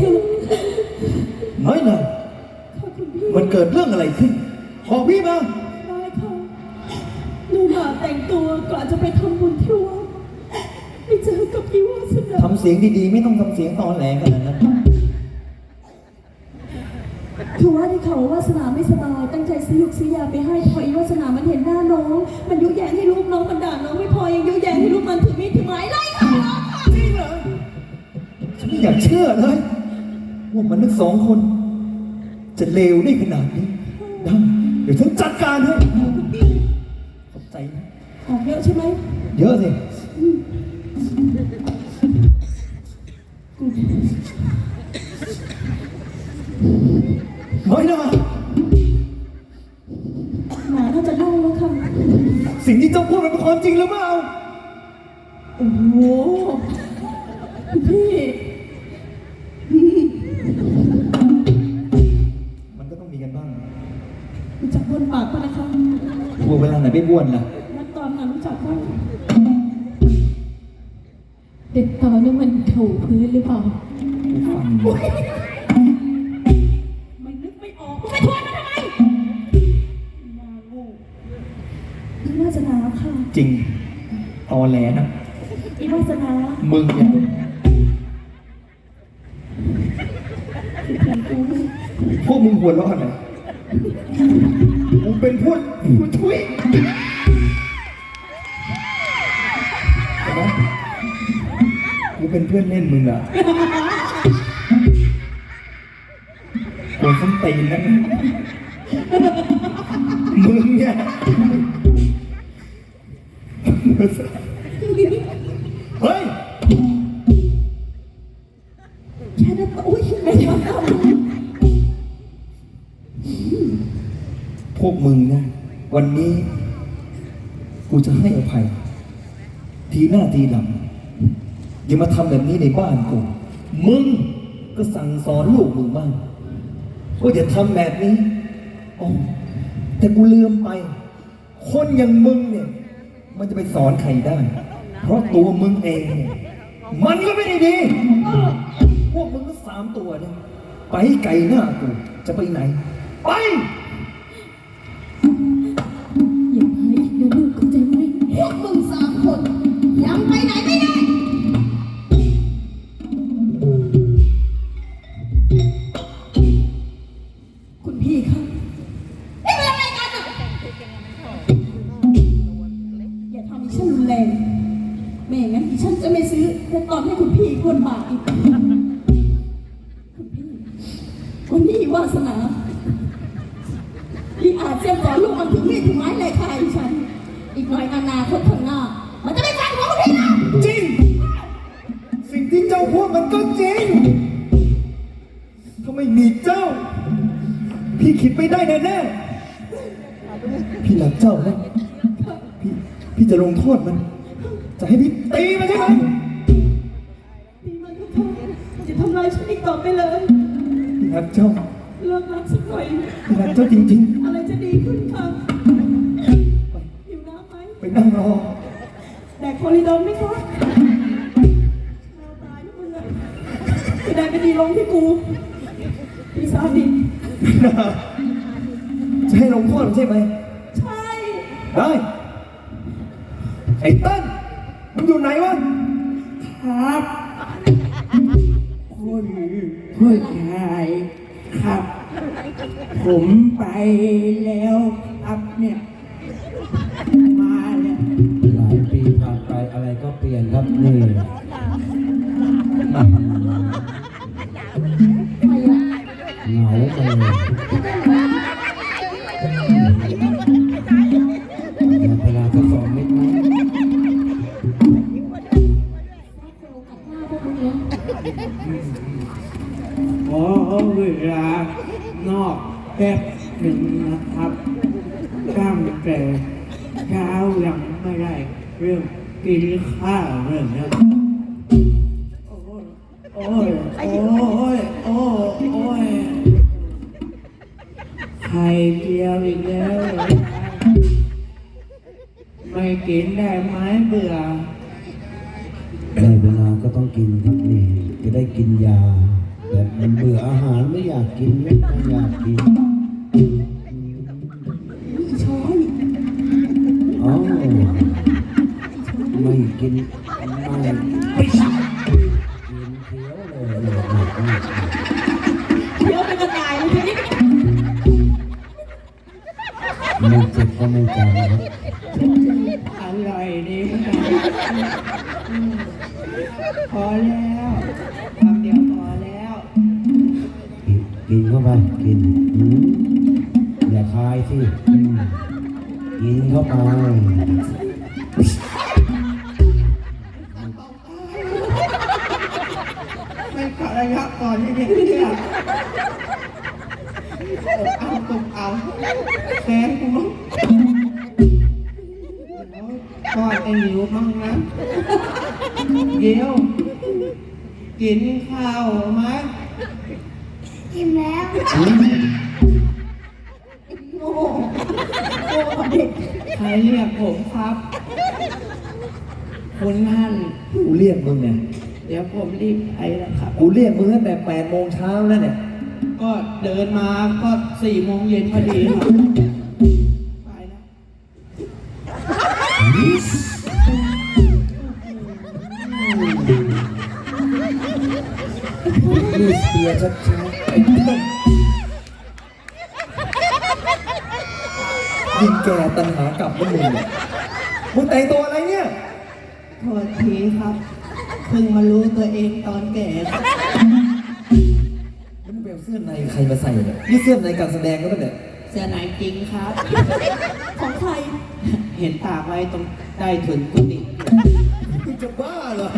เถอะน้อยหน่อยค่ะคุณพี่มันเกิดเรื่องอะไรขึ้นบอกพี่มาได้ค่ะหนูมาแต่งตัวก่อนจะไปทำบุญที่วัดไปเจอกับพี่วาสนาทำเสียงดีๆ ไม่ต้องทำเสียงตอนแหลขนาดนั้นคือว่าที่เขาวาสนาไม่สบายตั้งใจซื้อยุกซื้อยาไปให้พออีวาสนามันเห็นหน้าน้อง มันยุแยงให้ลูกน้องมันด่าน้องไม่พอยังยุแยงให้ลูกมันถือมีดถือไม้ไล่ค่ะน้องค่ะจริงเหรอฉันไม่อยากเชื่อเลย ว่ามันทั้งสองคน จะเลวได้ขนาดนี้ได้เดี๋ยวฉันจัดการให้ขอบใจนะออกเยอะใช่ไหมเยอะสิน้อยหน่อยหมาน่าจะเน่าแล้วค่ะสิ่งที่เจ้าพูดมันเป็นความจริงหรือเปล่า จริงตอแหลนะอีวาสนามึงเนี่ยคือแผนกูพวกมึงหัวเร้อนเลยมึงเป็นพวกผู้ช่วยเห็นไหมกูเป็นเพื่อนเล่นมึงอะกูส้นตีนนะมึงเนี่ย เฮ้ย แค่นั้นก็อุ้ยไม่ยอมทพวกมึงนะวันนี้กูจะให้อภัย ทีหน้าทีหลังอย่ามาทำแบบนี้ในบ้านกู มึงก็สั่งสอนลูกมึงบ้างว่าอย่าทำแบบนี้อ๋อแต่กูลืมไป คนอย่างมึงเนี่ย มันจะไปสอนใครได้ เพราะตัวมึงเองเนี่ยมันก็ไม่ได้ดี พวกมึงก็สามตัวเนี่ยไปไกลหน้ากู จะไปไหน ไป พี่คิดไม่ได้แน่ๆพี่รักเจ้านะพี่พี่จะลงโทษมัน จะให้พี่ตีมันใช่ไหมพี่มันก็ทำจะทำร้ายฉันอีกต่อไปเลยพี่รักเจ้าเลิกรักสักหน่อยพี่รักเจ้าจริงอะไรจะดีขึ้นค่ะหิวน้ำไหมๆไปนั่งรอแดกโคลิดอนไหมคะเราตายทุกคนเลยจะได้ไม่ดีลงที่กูพี่ซาดิน จะให้ลงโทษมันใช่ไหมใช่ ได้ไอ้เต้นมึงอยู่ไหนวะครับคุณผู้ชายครับ ผมไปแล้วครับเนี่ย มาแล้ว หลายปีผ่านไปอะไรก็เปลี่ยนครับนี่ ขอเวลานอกแป๊บหนึ่งนะครับตั้งแต่เช้ายังไม่ได้เริ่มกินข้าวเลยนะโอ้ย โอ้ย โอ้ย โอ้ยโอ้ยไข่เจียวอีกแล้วไม่กินได้ไหมเบื่อ ได้เวลาก็ต้องกินครับ นี่จะได้กินยาแบบอยากกินไม่อยากกินอีช้อยอ๋อไม่กินไม่กิน ยะก่อนที่เด็กเนี่ยเอาตกเอาแค้นกูมั้งเดี๋ยวก่อนไอ้หนิวมั่งนะเดี๋ยวกินข้าวไหมกินแล้วโอ้โหโอ้โหเด็กใครเรียกผมครับคุณท่นกูเรียกมึงเนี่ย เดี๋ยวผมรีบไปแล้วครับ กูเรียกมึงตั้งแต่แปดโมงเช้าแล้วเนี่ย ก็เดินมาก็สี่โมงเย็นพอดีครับไปแล้วนี่เสียชัดยิงแกตันหากลับแล้วมึงเนี่ยมึงแต่งตัวอะไรเนี่ย โทษทีครับ เพิ่งมารู้ตัวเองตอนแก่ครับมึงไปเอาเสื้อในใครมาใส่เนี่ยนี่เสื้อในการแสดงก็เป็นเนี่ยเสื้อไหนจริงครับ ของใคร เห็นตากไว้ตรงใต้ถุนกุฏิมึงจะบ้าเหรอ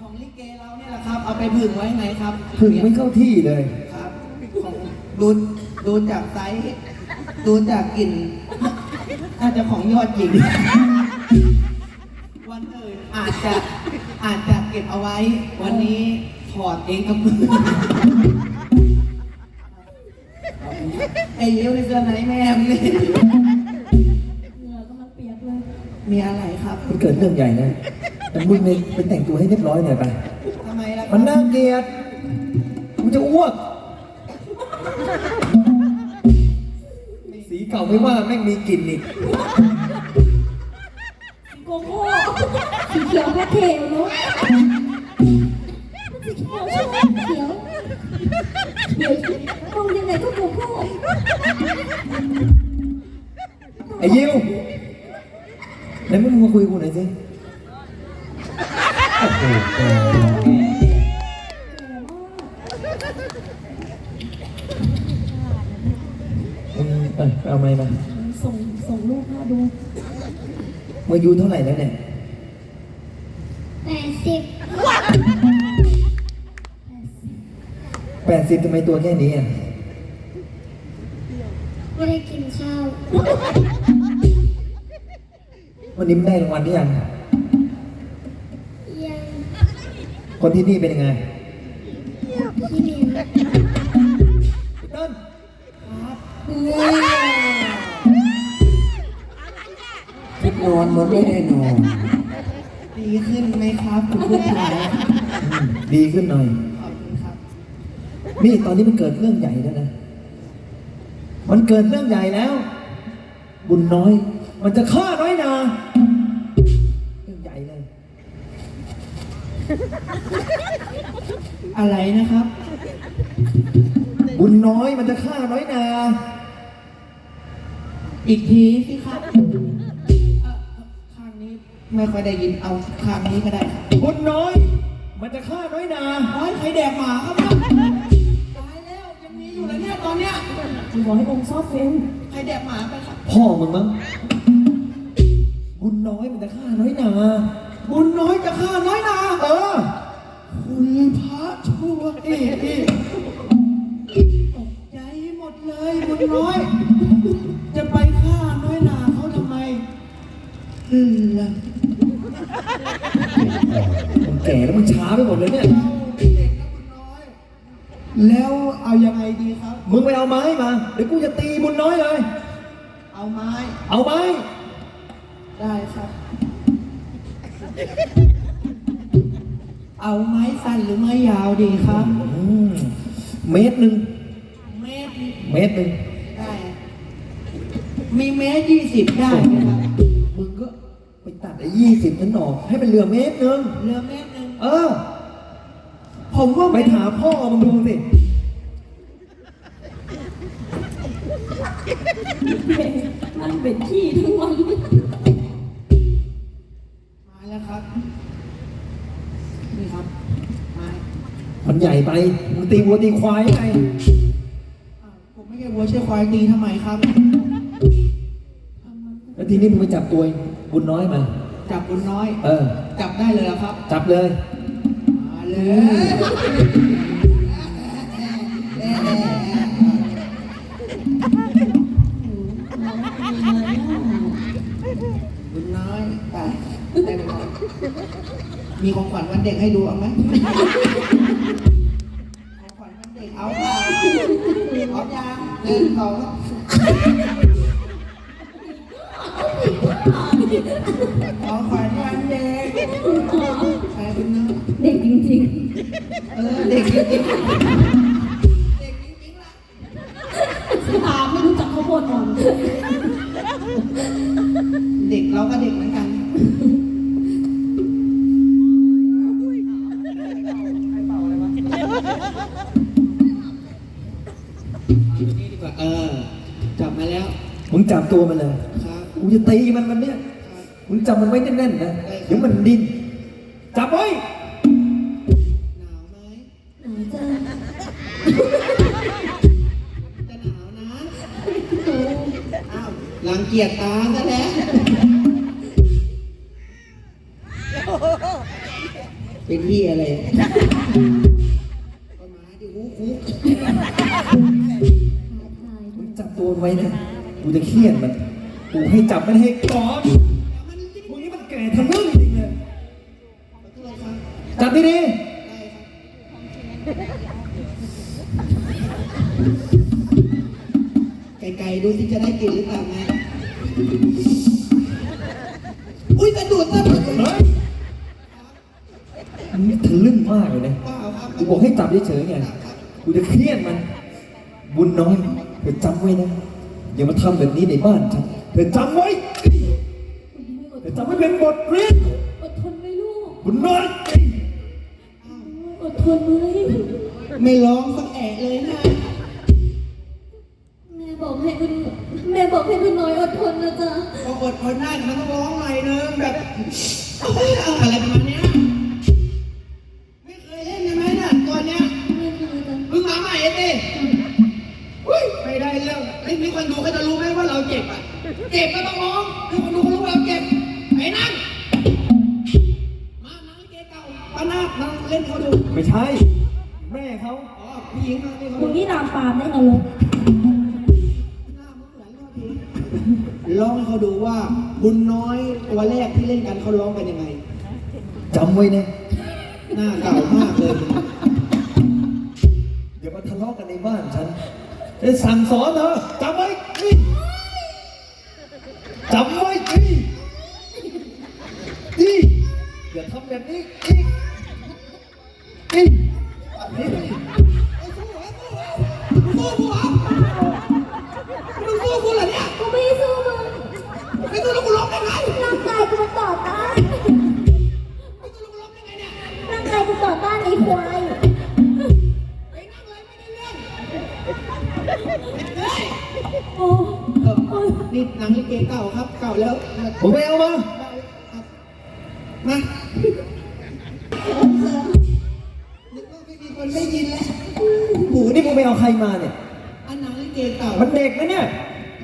ของลิเกเราเนี่ยแหละครับ เอาไปผึ่งไว้ไหนครับถึงไม่เข้าที่เลยครับของดูดูจากไซส์ดูจากกลิ่นน่าจะของยอดหญิง วันอื่นอาจจะอาจจะเก็บเอาไว้ วันนี้ถอดเองกับมือไอ้เลี้ยวในเสื้อไหนแม่มึงเนี่ยเหงื่อก็มันเปียกเลย มีอะไรครับ มันเกิดเรื่องใหญ่นะแต่มึงเนี่ยไปแต่งตัวให้เรียบร้อยหน่อยไป ทำไมล่ะคมัรันบน่าเกลียดกูจะอ้วก สีเก่าไม่ว่าแม่งมีกลิ่นอีกโกโก้ สีเขียวแค่เทลเนาะสีเขียวใช่ไหมเขียวเดี๋ยวมองยังไงก็โกโก้ไอ้ยิวไหนมึงมาคุยกับกูหน่อยสิโอ้โหแกมึงเออเอาไม้มาส่งส่งรูปมาดูมึงอายุเท่าไหร่แล้วเนี่ย สิบทำไมตัวแค่นี้อะไม่ได้กินข้าว วันนี้มึงได้รางวัลหรือยัง ยังคนที่นี่เป็นยังไงพี่เหมียวเติ้ลทิดนอนมันไม่ได้นอน ดีขึ้นไหมครับ คุณผู้ชายอืมดีขึ้นหน่อยขอบคุณครับ นี่ตอนนี้มันเกิดเรื่องใหญ่แล้วนะ มันเกิดเรื่องใหญ่แล้ว บุญน้อย มันจะฆ่าน้อยนาเรื่องใหญ่เลย อะไรนะครับ บุญน้อยมันจะฆ่าน้อยนา อีกทีสิครับเอ่อข้างนี้ไม่ค่อยได้ยิน เอาข้างนี้ก็ได้ครับบุญน้อย มันจะฆ่าน้อยนา น้อยใครแดกหมาครับ ยังมีอยู่แล้วเนี่ยตอนเนี้ยกูบอกให้องค์ซอฟเฟนใครแดกหมาไปครับพ่อมึงมั้งบุญน้อยมันจะฆ่าน้อยนาบุญน้อยจะฆ่าน้อยนาเออคุณพระช่วยตกใจหมดเลยบุญน้อย จะไปฆ่าน้อยนาเขาทำไมอืมล่ะมึงแก่แล้วมึงช้าไปหมดเลยเนี่ยเราเป็นเด็กนะบุญน้อยแล้ว มึงไปเอาไม้มา เดี๋ยวกูจะตีบุญน้อยเลย เอาไม้ เอาไม้ ได้ครับ เอาไม้สั้นหรือไม้ยาวดีครับ อืมเมตรหนึ่ง เมตรเมตรหนึ่ง ได้ มีเมตรยี่สิบได้ไหมครับมึงก็ไปตัดไอ้ยี่สิบนั้นออกให้เป็นเหลือเมตรหนึ่ง เหลือเมตรหนึ่งเออ ผมว่าไปถามพ่อมึงดูสิ มันเป็นขี้ทั้งวันมาแล้วครับ นี่ครับมามันใหญ่ไปมึงตีวัวตีควายไงอ้าวผมไม่ใช่วัวใช่ควายตีทำไมครับ แล้วทีนี้มึงไปจับตัวบุญน้อยมา จับบุญน้อย เออ จับได้เลยเหรอครับ จับเลย มาเลย มีของขวัญวันเด็กให้ดูเอาไหมของขวัญวันเด็กเอาเปล่าเอายางหนึ่งสองของ เออ จับมาแล้ว มึงจับตัวมันเลยครับ กูจะตีมันมันเนี่ย มึงจับมันไว้แน่นๆนะ เดี๋ยวมันดิ้น จับไว้ หนาวไหมหนาวจ้าจะหนาวนะ อ้าวรังเกียจตาซะแล้วเป็นที่อะไร กูจะเครียดมัน กูให้จับมันให้กอดมึงนี่มันแก่ทะลึ่งจริงเลยขอโทษครับจับดีได้ครับไกลๆดูสิจะได้กินหรือเปล่าไงอุ้ยกระดูดซะๆเฮ้ยมึงนี่ทะลึ่งมากเลยนะ เปล่าครับกูบอกให้จับเฉยๆไง กูจะเครียดมัน บุญน้อยเธอจำไว้นะ อย่ามา ทำแบบนี้ในบ้านฉันเธอจำไว้เธอจำไว้เป็นบทเรียนอดทนไหมลูก บุญน้อยอดทนไหมไม่ร้องสักแอะเลยนะ แม่บอกให้คุณแม่บอกให้คุณน้อยอดทนนะจ๊ะ พออดทนได้แต่มันต้องร้องหน่อยนึงแบบ เขาร้องกันยังไงจำไว้นะหน้าเก่ามากเลยอย่ามาทะเลาะกันในบ้านฉันจะสั่งสอนเธอจำไว้นี่จำไว้นี่นี่อย่าทำแบบนี้อีกนี่นี่ โอ้เออนี่หนังลิเกเก่าครับ เก่าแล้วผมไปเอามามานึกว่าไม่มีคนได้ยินแล้วหมูนี่มึงไปเอาใครมาเนี่ย อันหนังลิเกเก่ามันเด็กนะเนี่ย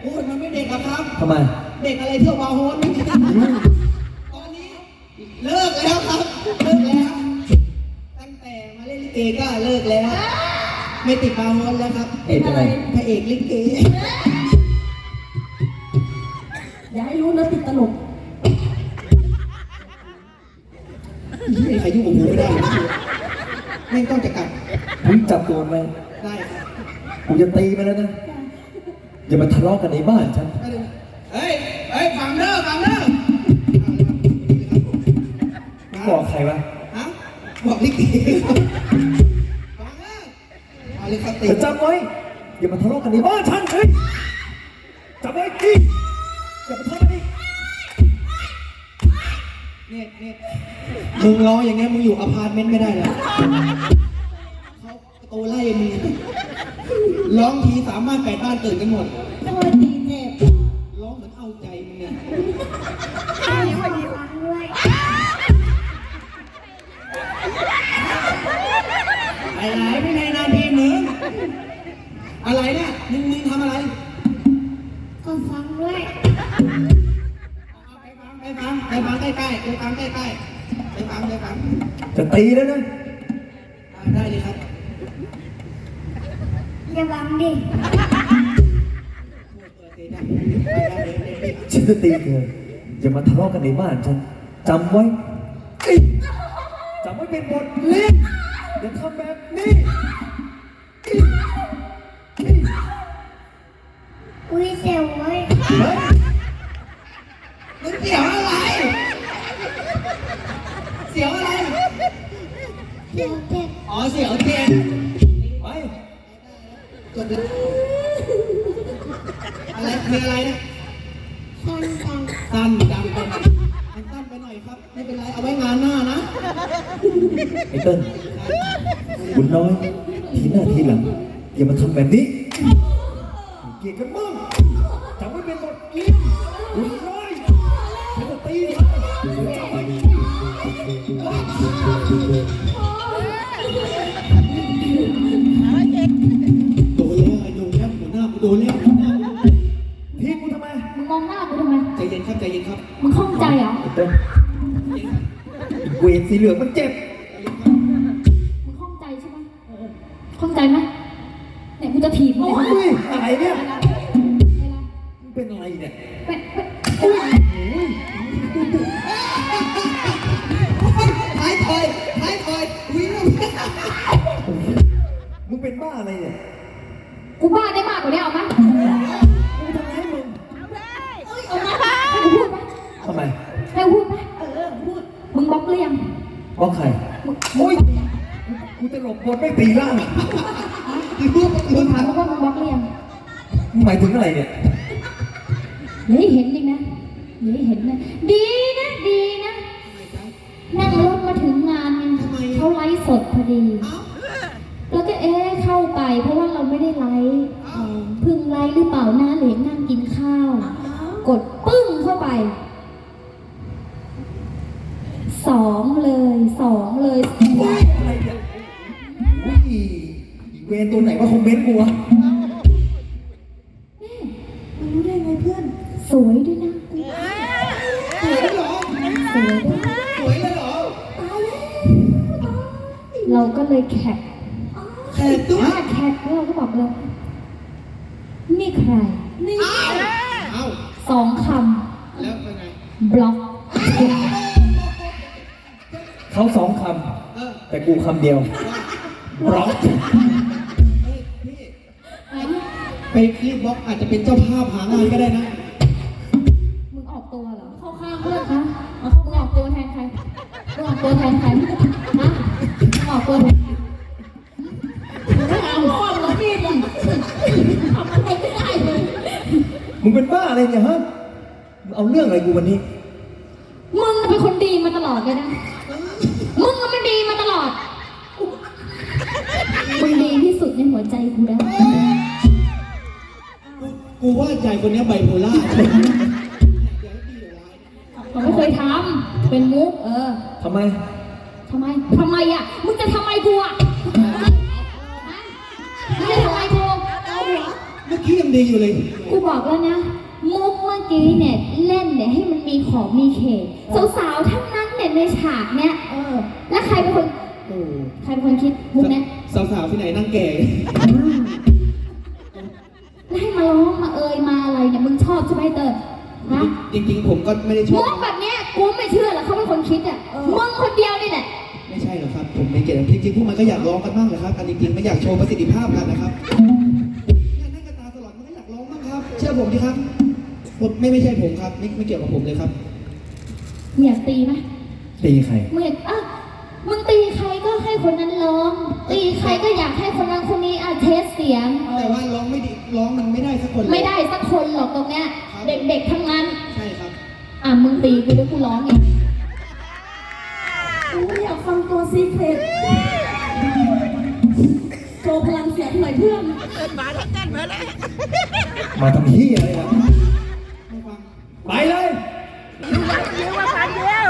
โอ้ยมันไม่เด็กหรอกครับ ทำไม เด็กอะไรเที่ยวบาร์โฮสตอนนี้เลิกแล้วครับ เลิกแล้ว ตั้งแต่มาเล่นลิเกก็เลิกแล้ว ไม่ติดบาร์โฮสแล้วครับเอ็ดอะไร พระเอกลิเกอย่าให้รู้นะติดตลกไม่มีใครยุ่งกับกูไม่ได้นะแม่งต้องจะกัดมึงจับตัวมันไว้ได้ครับกูจะตีมันแล้วนะ อย่ามาทะเลาะกันในบ้านฉัน ได้เลยเฮ้ยเฮ้ยฟังเด้อฟังเด้อบอกใครวะฮะบอกลิเกครับฟัง เด้อเอาอะไรครับตีแต่จำไว้อย่ามาทะเลาะกันในบ้านฉันเฮ้ยจำไว้ดิอย่ามาทะเลาะกันดิเนี่ยเนี่ยมึงร้องอย่างเงี้ยมึงอยู่อพาร์ตเมนต์ไม่ได้แล้วเขาประตูไล่มึงร้องทีสามบ้านแปดบ้านตื่นกันหมดโดนตี ตีแล้วนะอ่าได้เลยครับ อย่าบังดิเปิดเตะได้ได้ได้ได้ได้ฉันจะตีเธออย่ามาทะเลาะกันในบ้านฉันจำไว้เอ้ยจำไว้เป็นบทเรียนอย่าทำแบบนี้ ไปจบเลยอะไรมีอะไรนะสั้นจังสั้นจังไปมันสั้นไปหน่อยครับ ไม่เป็นไร เอาไว้งานหน้านะ ไอ้เติ้ลบุญน้อย ทีหน้าทีหลังอย่ามาทำแบบนี้เกลียดกันบ้าง สีเหลืองมันเจ็บ มึงข้องใจใช่ไหมเออข้องใจไหมเนี่ยกูจะถีบมึงโอ้เลยยอะไรเนี่ยเวลามันเป็นอะไรเนี่ยเป็นเป็น ท้ายถอยท้ายถอยวิ่งมึงเป็นบ้าอะไรเนี่ยกูบ้าได้มากกว่านี้เอาไหมกูทำร้ายมึงเอามาให้กูพูดไหมทำไมให้กูพูดไหมเออพูด มึงบล็อกหรือยัง บล็อกใครโอ้ยกูจะหลบบทไม่ตีล่างมึงถามมึงว่ามึงบล็อกหรือยังมึงหมายถึงอะไรเนี่ยอย่าให้เห็นอีกนะอย่าให้เห็นนะ ดีนะ ดีนะ นั่งรถมาถึงงานไงเขาไลฟ์สดพอดี แล้วก็เอ๊ะเข้าไป เพราะว่าเราไม่ได้ไลฟ์เพึ่งไลฟ์หรือเปล่านะเหลงนั่งกินข้าว กดปึ้งเข้าไป สองเลย สองเลยอะไรเนี่ยอุ้ยอีเวรตัวไหนว่าคอมเมนต์กูวะมันรู้ได้ไงเพื่อนสวยด้วยนะสวยเหรอสวยด้วยสวยเลยเหรอเราก็เลยแคป เดียวบล็อกเฮ้ยพี่ไปรีบบล็อกอาจจะเป็นเจ้าภาพหางานก็ได้นะ มึงออกตัวเหรอ เข้าข้างเพื่อนนะมึงออกตัวแทนใครมึงออกตัวแทนใครฮะมึงออกตัวแทนใครเอาข้อมาพี่มึงทำอะไรไม่ได้เลย มึงเป็นบ้าอะไรเนี่ยฮะมึงเอาเรื่องอะไรกูวันนี้ มุกเออทำไม ทำไมทำไมอะมึงจะทำไมกูอะฮะมึงจะทำไมกูเมื่อกี้ยังดีอยู่เลย กูบอกแล้วนะ มุกเมื่อกี้เนี่ยเล่นเนี่ยให้มันมีขอบมีเขตสาวๆทั้งนั้นเนี่ยในฉากเนี่ยเออ แล้วใครเป็นคนโอ้ใครเป็นคนคิดมุกเนี้ยสาวๆที่ไหนนั่งแก่แล้วให้มาร้องมาเอ่ยมาอะไรเนี่ยมึงชอบใช่ไหมเตอร์ฮะจริงๆ ผมก็ไม่ได้ชมุอบกแบบเนี้ย กูไม่เชื่อหรอกเขาเป็นคนคิดอะมึงคนเดียวนี่แหละไม่ใช่หรอกครับ ผมไม่เก่งจริงๆพวกมันก็อยากร้องกันบ้างนะครับอันจริงๆไม่อยากโชว์ประสิทธิภาพกันนะครับเนี่ยนั่งกันตาตลอดมันก็อยากร้องบ้างครับ เชื่อผมดิครับผมไม่ไม่ใช่ผมครับ ไม่ไม่เกี่ยวกับผมเลยครับมึงอยากตีไหมตีใครมึงอยากอะมึงตีใครก็ให้คนนั้นร้อง ตีใครก็อยากให้คนนั้นคนนี้อาเทสเสียง แต่ว่าร้องไม่ดีร้องมันไม่ได้สักคนเลยไม่ได้สักคนหรอกตรงเนี้ย เด็กๆทั้งนั้นใช่ครับ อะมึงตีกูแล้วกูร้องไงกูอยากฟังตัวซีเครตโชว์พลังเสียงหน่อยเพื่อนมาแล้วกันมาเลยมาทำเฮียอะไรล่ะไปเลย เร็วว่าฉันเดียว